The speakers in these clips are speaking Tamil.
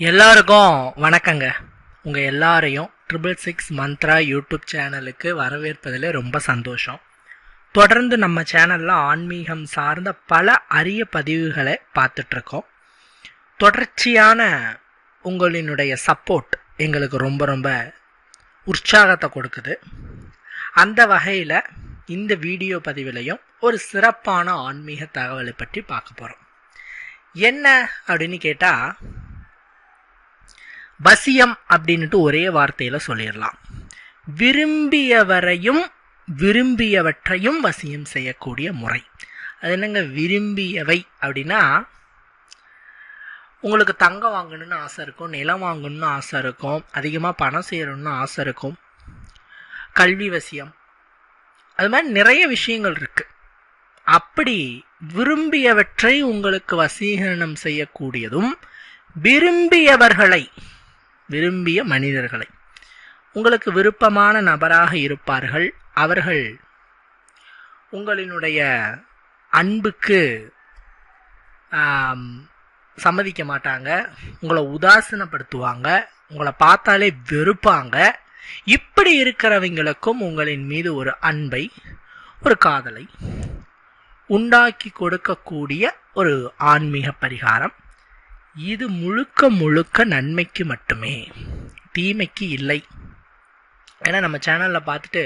எல்லாருக்கும் வணக்கங்க. உங்கள் எல்லாரையும் ட்ரிபிள் சிக்ஸ் மந்த்ரா யூடியூப் சேனலுக்கு வரவேற்பதில் ரொம்ப சந்தோஷம். தொடர்ந்து நம்ம சேனலில் ஆன்மீகம் சார்ந்த பல அரிய பதிவுகளை பார்த்துட்ருக்கோம். தொடர்ச்சியான உங்களினுடைய சப்போர்ட் எங்களுக்கு ரொம்ப ரொம்ப உற்சாகத்தை கொடுக்குது. அந்த வகையில் இந்த வீடியோ பதிவிலையும் ஒரு சிறப்பான ஆன்மீக தகவலை பற்றி பார்க்க போகிறோம் என்ன அப்படின்னு கேட்டால் வசியம் அப்படின்ட்டு ஒரே வார்த்தையில சொல்லிடலாம். விரும்பியவரையும் விரும்பியவற்றையும் வசியம் செய்யக்கூடிய முறை. அது என்னங்க? விரும்பியவை அப்படின்னா உங்களுக்கு தங்கம் வாங்கணும்னு ஆசை இருக்கும் நிலம் வாங்கணும்னு ஆசை இருக்கும் அதிகமாக பணம் செய்யணும்னு ஆசை இருக்கும் கல்வி வசியம். அது மாதிரி நிறைய விஷயங்கள் இருக்குது அப்படி விரும்பியவற்றை உங்களுக்கு வசீகரணம் செய்யக்கூடியதும் விரும்பியவர்களை விரும்பிய மனிதர்களை. உங்களுக்கு விருப்பமான நபராக இருப்பார்கள். அவர்கள் உங்களினுடைய அன்புக்கு சம்மதிக்க மாட்டாங்க. உங்களை உதாசீனப்படுத்துவாங்க. உங்களை பார்த்தாலே வெறுப்பாங்க. இப்படி இருக்கிறவங்களுக்கும் உங்களின் மீது ஒரு அன்பை ஒரு காதலை உண்டாக்கி கொடுக்கக்கூடிய ஒரு ஆன்மீக பரிகாரம். இது முழுக்க முழுக்க நன்மைக்கு மட்டுமே. தீமைக்கு இல்லை. ஏன்னா நம்ம சேனலில் பார்த்துட்டு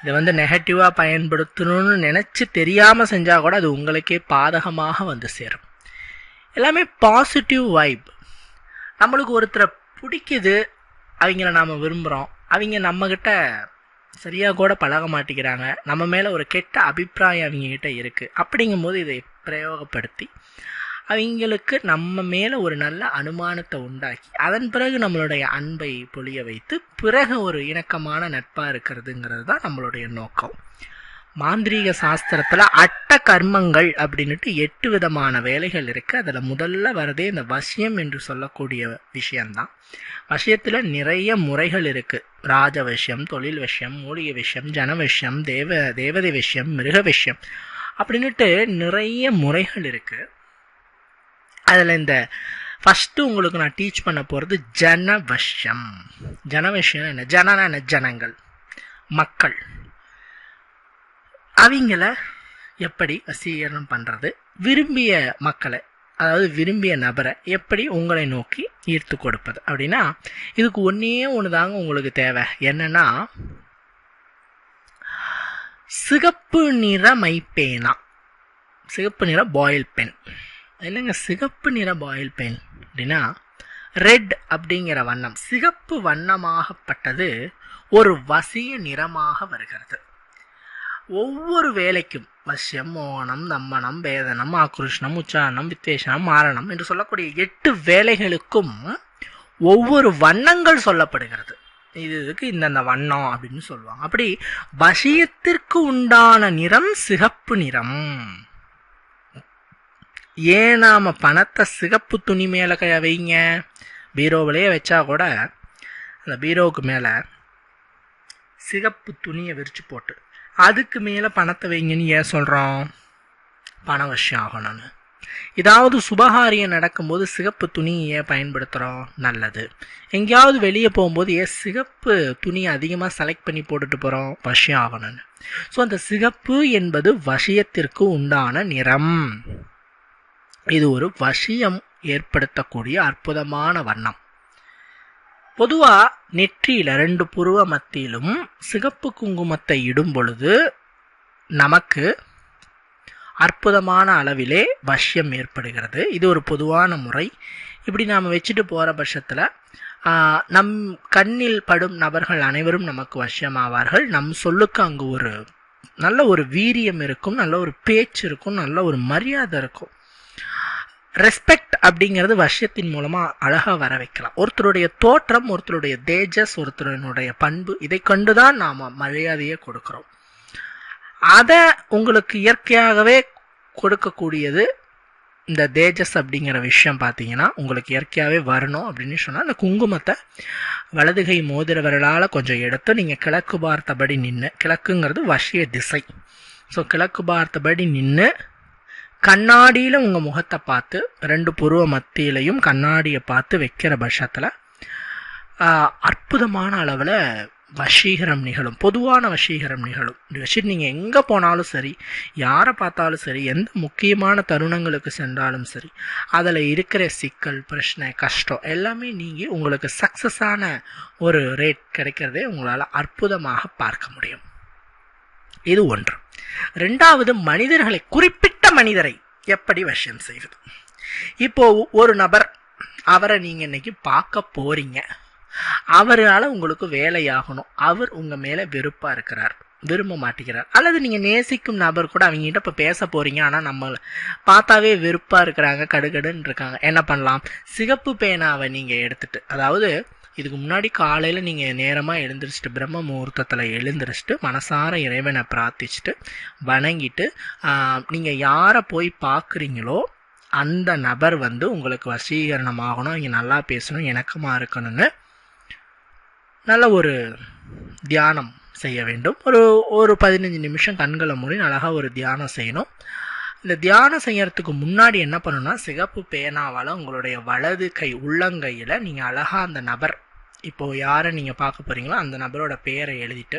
இதை வந்து நெகட்டிவாக பயன்படுத்தணும்னு நினச்சி தெரியாமல் செஞ்சால் கூட அது உங்களுக்கே பாதகமாக வந்து சேரும். எல்லாமே பாசிட்டிவ் வைப் நம்மளுக்கு ஒருத்தரை பிடிக்குது அவங்கள நாம் விரும்புகிறோம் அவங்க நம்மக்கிட்ட சரியாக கூட பழக மாட்டேங்கிறாங்க. நம்ம மேலே ஒரு கெட்ட அபிப்பிராயம் அவங்கக்கிட்ட இருக்குது அப்படிங்கும்போது இதை பிரயோகப்படுத்தி அவங்களுக்கு நம்ம மேலே ஒரு நல்ல அனுமானத்தை உண்டாக்கி அதன் பிறகு நம்மளுடைய அன்பை பொழிய வைத்து பிறகு ஒரு இணக்கமான நட்பாக இருக்கிறதுங்கிறது தான் நம்மளுடைய நோக்கம். மாந்திரீக சாஸ்திரத்தில் அட்ட கர்மங்கள் அப்படின்னுட்டு எட்டு விதமான வேலைகள் இருக்குது அதில் முதல்ல வரதே இந்த வசியம் என்று சொல்லக்கூடிய விஷயம்தான். வசியத்தில் நிறைய முறைகள் இருக்குது ராஜ விஷயம் தொழில் விஷயம் மூலிகை விஷயம் ஜன விஷயம் தேவ தேவதை விஷயம் மிருக விஷயம் அப்படின்னுட்டு நிறைய முறைகள் இருக்குது அதில் இந்த ஃபஸ்ட்டு உங்களுக்கு நான் டீச் பண்ண போகிறது ஜனவஷம் ஜனவஷம் என்ன? ஜனனா என்ன? ஜனங்கள். மக்கள். அவங்கள எப்படி வசீகரணம் பண்ணுறது விரும்பிய மக்களை அதாவது விரும்பிய நபரை எப்படி உங்களை நோக்கி ஈர்த்து கொடுப்பது? அப்படின்னா இதுக்கு ஒன்றே ஒன்று தாங்க உங்களுக்கு தேவை. என்னென்னா சிகப்பு நிற மைப்பேனா? சிகப்பு நிற பாயில் பென் என்னங்க சிகப்பு நிற பாயில் பெயின் அப்படின்னா ரெட் அப்படிங்கிற வண்ணம் சிகப்பு வண்ணமாகப்பட்டது ஒரு வசிய நிறமாக வருகிறது. ஒவ்வொரு வேலைக்கும் வசியம் ஓணம் தம்மனம் வேதனம் ஆக்ருஷ்ணம் உச்சாரணம் வித்வேஷனம் மாரணம் என்று சொல்லக்கூடிய எட்டு வேலைகளுக்கும் ஒவ்வொரு வண்ணங்கள் சொல்லப்படுகிறது. இது இதுக்கு இந்தந்த வண்ணம் அப்படின்னு சொல்லுவாங்க. அப்படி வசியத்திற்கு உண்டான நிறம் சிகப்பு நிறம். ஏன் நாம் பணத்தை சிகப்பு துணி மேலே க வைங்க? பீரோவிலேயே வச்சா கூட அந்த பீரோவுக்கு மேலே சிகப்பு துணியை விரித்து போட்டு அதுக்கு மேலே பணத்தை வைங்கன்னு ஏன் சொல்கிறோம் பண விஷயம் ஆகணும்னு. ஏதாவது சுபகாரியம் நடக்கும்போது சிகப்பு துணி ஏன் பயன்படுத்துகிறோம் நல்லது. எங்கேயாவது வெளியே போகும்போது ஏன் சிகப்பு துணி அதிகமாக செலக்ட் பண்ணி போட்டுட்டு போகிறோம் வசியம் ஆகணும்னு. ஸோ அந்த சிகப்பு என்பது வசியத்திற்கு உண்டான நிறம். இது ஒரு வசியம் ஏற்படுத்தக்கூடிய அற்புதமான வண்ணம். பொதுவாக நெற்றியில் ரெண்டு புருவ மத்தியிலும் சிகப்பு குங்குமத்தை இடும் பொழுது நமக்கு அற்புதமான அளவிலே வசியம் ஏற்படுகிறது. இது ஒரு பொதுவான முறை. இப்படி நாம் வச்சுட்டு போகிற பட்சத்தில் நம் கண்ணில் படும் நபர்கள் அனைவரும் நமக்கு வசியமாவார்கள். நம் சொல்லுக்கு அங்கு ஒரு நல்ல ஒரு வீரியம் இருக்கும் நல்ல ஒரு பேச்சு இருக்கும் நல்ல ஒரு மரியாதை இருக்கும். ரெஸ்பெக்ட் அப்படிங்கிறது வருஷத்தின் மூலமாக அழகாக வர வைக்கலாம். ஒருத்தருடைய தோற்றம் ஒருத்தருடைய தேஜஸ் ஒருத்தருடைய பண்பு இதை கண்டுதான் நாம் மரியாதையை கொடுக்குறோம். அதை உங்களுக்கு இயற்கையாகவே கொடுக்கக்கூடியது இந்த தேஜஸ் அப்படிங்கிற விஷயம் பார்த்தீங்கன்னா உங்களுக்கு இயற்கையாகவே வரணும் அப்படின்னு சொன்னால் அந்த குங்குமத்தை வலதுகை மோதிரவர்களால் கொஞ்சம் எடுத்து நீங்கள் கிழக்கு பார்த்தபடி நின்று கிழக்குங்கிறது வசிய திசை. ஸோ கிழக்கு பார்த்தபடி நின்று கண்ணாடியில் உங்கள் முகத்தை பார்த்து ரெண்டு புருவ மத்தியிலையும் கண்ணாடியை பார்த்து வைக்கிற பட்சத்தில் அற்புதமான அளவில் வசீகரம் நிகழும் பொதுவான வசீகரம் நிகழும். வச்சுட்டு நீங்கள் எங்கே போனாலும் சரி யாரை பார்த்தாலும் சரி எந்த முக்கியமான தருணங்களுக்கு சென்றாலும் சரி அதில் இருக்கிற சிக்கல் பிரச்சனை கஷ்டம் எல்லாமே நீங்கள் உங்களுக்கு சக்ஸஸான ஒரு ரேட் கிடைக்கிறதே உங்களால் அற்புதமாக பார்க்க முடியும். இது ஒன்று. ரெண்டாவது மனிதர்களை குறிப்பிட்ட மனிதரை எப்படி வசியம் செய்வது? இப்போ ஒரு நபர் அவரை நீங்கள் இன்னைக்கு பார்க்க போறீங்க. அவரால் உங்களுக்கு வேலையாகணும். அவர் உங்கள் மேலே வெறுப்பாக இருக்கிறார் விரும்ப மாட்டேங்கிறார். அல்லது நீங்கள் நேசிக்கும் நபர் கூட அவங்ககிட்ட இப்போ பேச போகிறீங்க ஆனால் நம்ம பார்த்தாவே வெறுப்பாக இருக்கிறாங்க கடுகடுன்னு இருக்காங்க. என்ன பண்ணலாம்? சிகப்பு பேனாவை நீங்கள் எடுத்துட்டு அதாவது இதுக்கு முன்னாடி காலையில் நீங்கள் நேரமாக எழுந்திரிச்சிட்டு பிரம்ம முகூர்த்தத்தில் எழுந்திரிச்சிட்டு மனசார இறைவனை பிரார்த்திச்சுட்டு வணங்கிட்டு நீங்கள் யாரை போய் பார்க்குறீங்களோ அந்த நபர் வந்து உங்களுக்கு வசீகரணமாகணும் இங்கே நல்லா பேசணும் இணக்கமாக இருக்கணும்னு நல்ல ஒரு தியானம் செய்ய வேண்டும். ஒரு ஒரு பதினஞ்சு நிமிஷம் கண்களை மூடி அழகாக ஒரு தியானம் செய்யணும். இந்த தியானம் செய்யறதுக்கு முன்னாடி என்ன பண்ணணும்னா சிகப்பு பேனாவால் உங்களுடைய வலது கை உள்ளங்கையில் நீங்கள் அழகாக அந்த நபர் இப்போது யாரை நீங்கள் பார்க்க போகிறீங்களோ அந்த நபரோட பேரை எழுதிட்டு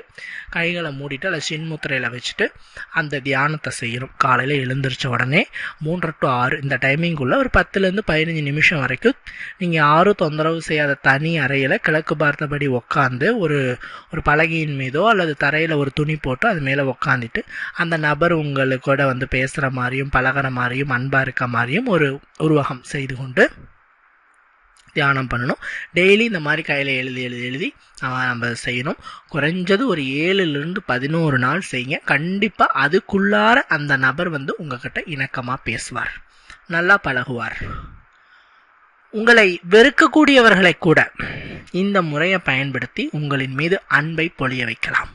கைகளை மூடிட்டு அதில் சின்முத்திரையில் வச்சுட்டு அந்த தியானத்தை செய்யணும். காலையில் எழுந்திரிச்ச உடனே மூன்று டு ஆறு இந்த டைமிங்குள்ளே ஒரு பத்துலேருந்து பதினஞ்சு நிமிஷம் வரைக்கும் நீங்கள் யாரும் தொந்தரவு செய்யாத தனி அறையில் கிழக்கு பார்த்தபடி உக்காந்து ஒரு ஒரு பலகையின் மீதோ அல்லது தரையில் ஒரு துணி போட்டு அது மேலே உக்காந்துட்டு அந்த நபர் உங்களுக்கூட வந்து பேசுகிற மாதிரியும் பழகிற மாதிரியும் அன்பாக இருக்க மாதிரியும் ஒரு உருவகம் செய்து கொண்டு தியானம் பண்ணணும். டெய்லி இந்த மாதிரி கையில் எழுதி எழுதி எழுதி நம்ம செய்யணும். குறைஞ்சது ஒரு ஏழுலேருந்து பதினோரு நாள் செய்யுங்க. கண்டிப்பாக அதுக்குள்ளார அந்த நபர் வந்து உங்ககிட்ட இணக்கமாக பேசுவார். நல்லா பழகுவார். உங்களை வெறுக்கக்கூடியவர்களை கூட இந்த முறையை பயன்படுத்தி உங்களின் மீது அன்பை பொழிய வைக்கலாம்.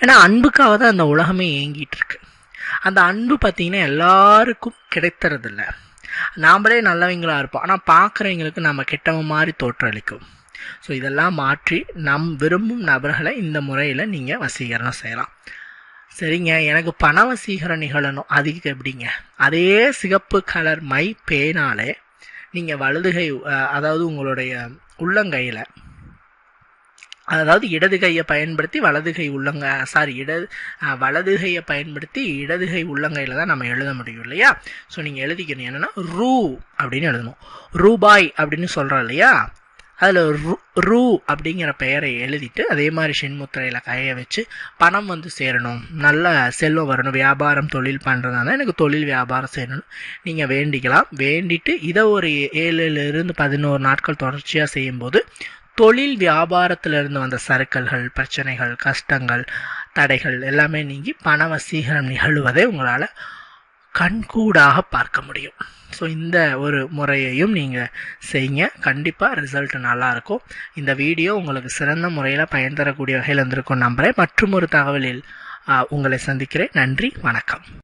ஏன்னா அன்புக்காக தான் அந்த உலகமே இயங்கிட்டு இருக்கு. அந்த அன்பு பார்த்தீங்கன்னா எல்லாருக்கும் கிடைத்துறதில்ல. நாமளே நல்லவங்களாக இருப்போம். ஆனால் பார்க்குறவங்களுக்கு நம்ம கெட்டவன் மாதிரி தோற்றளிக்கும் ஸோ இதெல்லாம் மாற்றி நம் விரும்பும் நபர்களை இந்த முறையில் நீங்கள் வசீகரணம் செய்யலாம். சரிங்க. எனக்கு பண வசீகரம் நிகழணும். அதுக்கு எப்படிங்க? அதே சிகப்பு கலர் மை பேனாலே நீங்கள் வலதுகை அதாவது உங்களுடைய உள்ளங்கையில் அதாவது இடது கையை பயன்படுத்தி வலது கை உள்ளங்க சாரி இடது வலது கையை பயன்படுத்தி இடது கை உள்ளங்கையில் தான் நம்ம எழுத முடியும் இல்லையா? ஸோ நீங்கள் எழுதிக்கணும். என்னென்னா ரூ அப்படின்னு எழுதணும். ரூபாய் அப்படின்னு சொல்கிறோம் இல்லையா? அதில் ரூ ரூ அப்படிங்கிற பெயரை எழுதிட்டு அதே மாதிரி சென்முத்திரையில் கையை வச்சு பணம் வந்து சேரணும். நல்ல செல்வம் வரணும். வியாபாரம் தொழில் பண்ணுறதா எனக்கு தொழில் வியாபாரம் செய்யணும் நீங்கள் வேண்டிக்கலாம். வேண்டிட்டு இதை ஒரு ஏழுலேருந்து பதினோரு நாட்கள் தொடர்ச்சியாக செய்யும்போது தொழில் வியாபாரத்திலிருந்து வந்த சறுக்கல்கள் பிரச்சனைகள் கஷ்டங்கள் தடைகள் எல்லாமே நீங்கி பண வசீகரம் நிகழ்வதை உங்களால் கண்கூடாக பார்க்க முடியும். ஸோ இந்த ஒரு முறையையும் நீங்கள் செய்யுங்க கண்டிப்பாக ரிசல்ட் நல்லாயிருக்கும் இந்த வீடியோ உங்களுக்கு சிறந்த முறையில் பயன் தரக்கூடிய வகையில் இருந்திருக்கும் நம்புகிறேன் மற்றும் ஒரு தகவலில் உங்களை சந்திக்கிறேன். நன்றி. வணக்கம்.